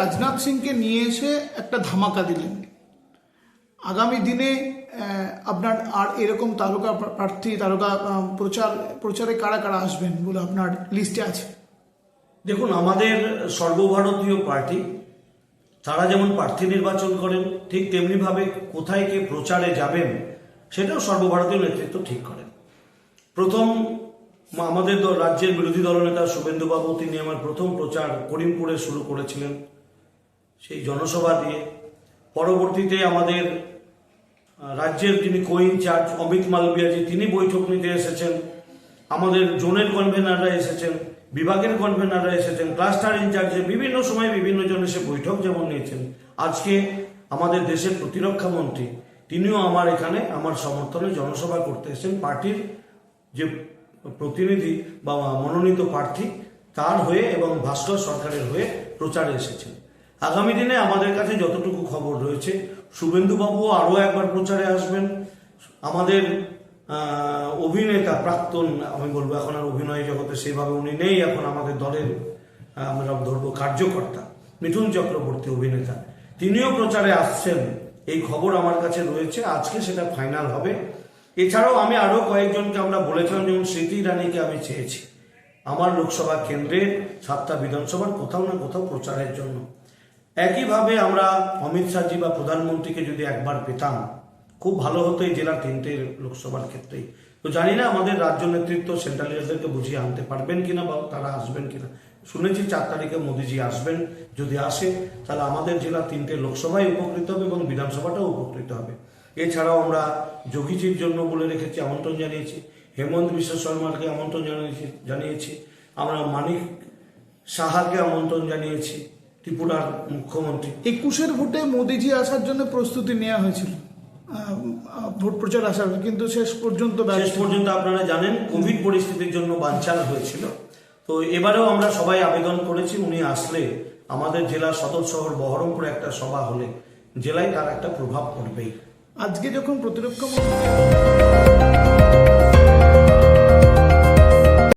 রাজনাথ সিংকে নিয়ে এসে একটা ধামাকা দিলেন। আগামী দিনে আপনার আর এরকম তারকা প্রার্থী, তারকা প্রচার, প্রচারে কারা কারা আসবেন বলে আপনার লিস্টে আছে? দেখুন, আমাদের সর্বভারতীয় পার্টি, তারা যেমন প্রার্থী নির্বাচন করেন, ঠিক তেমনিভাবে কোথায় কে প্রচারে যাবেন, সেটাও সর্বভারতীয় নেতৃত্ব ঠিক করেন। প্রথম আমাদের রাজ্যের বিরোধী দলনেতা শুভেন্দুবাবু, তিনি আমার প্রথম প্রচার করিমপুরে শুরু করেছিলেন। সেই জনসভা দিয়ে পরবর্তীতে আমাদের রাজ্যের যিনি কো ইনচার্জ অমিত মালবিয়াজি তিনি বৈঠক নিতে এসেছেন। আমাদের জোনের কনভেনাররা এসেছেন, বিভাগের কনভেনাররা এসেছেন ক্লাস্টার ইনচার্জে বিভিন্ন সময় বিভিন্ন জন এসে বৈঠক যেমন নিয়েছেন। আজকে আমাদের দেশের প্রতিরক্ষা মন্ত্রী, তিনিও আমার এখানে আমার সমর্থনে জনসভা করতে এসেছেন। পার্টির যে প্রতিনিধি বা মনোনীত প্রার্থী, তার হয়ে এবং ভাস্কর সরকারের হয়ে প্রচারে এসেছেন। আগামী দিনে আমাদের কাছে যতটুকু খবর রয়েছে, শুভেন্দুবাবুও আরও একবার প্রচারে আসবেন। আমাদের অভিনেতা প্রাক্তন, আমি বলব এখন আর অভিনয় জগতে সেভাবে উনি নেই, এখন আমাদের দলের আমরা ধরবো কার্যকর্তা মিঠুন চক্রবর্তী অভিনেতা। তিনিও প্রচারে আসছেন। এই খবর আমার কাছে রয়েছে। আজকে সেটা ফাইনাল হবে। এছাড়াও আমি আরও কয়েকজনকে আমরা বলেছিলাম, যেমন স্মৃতি ইরানিকে আমি চেয়েছি। আমার লোকসভা কেন্দ্রের সাতটা বিধানসভার কোথাও না কোথাও প্রচারের জন্য। একইভাবে আমরা অমিত শাহজি বা প্রধানমন্ত্রীকে যদি একবার পেতাম, খুব ভালো হতো এই জেলার তিনটে লোকসভার ক্ষেত্রেই। তো জানি না আমাদের রাজ্য নেতৃত্ব সেন্ট্রাল লিডারদেরকে বুঝিয়ে আনতে পারবেন কিনা বা তারা আসবেন কিনা। শুনেছি চার তারিখে মোদিজি আসবেন, যদি আসে, তাহলে আমাদের জেলা তিনটে লোকসভায় উপকৃত হবে এবং বিধানসভাটাও উপকৃত হবে। এছাড়াও আমরা যোগীজির জন্য বলে রেখেছি, আমন্ত্রণ জানিয়েছি। হেমন্ত বিশ্ব শর্মাকে আমন্ত্রণ জানিয়েছি জানিয়েছি। আমরা মানিক সাহাকে আমন্ত্রণ জানিয়েছি। ত্রিপুরার মুখ্যমন্ত্রী। একুশের ভোটে মোদিজি আসার জন্য প্রস্তুতি নেওয়া হয়েছিল। ভোট প্রচার আসার কিন্তু শেষ পর্যন্ত শেষ পর্যন্ত আপনারা জানেন কোভিড পরিস্থিতির জন্য বানচাল হয়েছিল। তো এবারেও আমরা সবাই আবেদন করেছি উনি আসলে আমাদের জেলার সদর শহর বহরমপুরে একটা সভা হলে জেলায় তার একটা প্রভাব পড়বেই। আজকে যখন প্রতিরক্ষা মন্ত্রী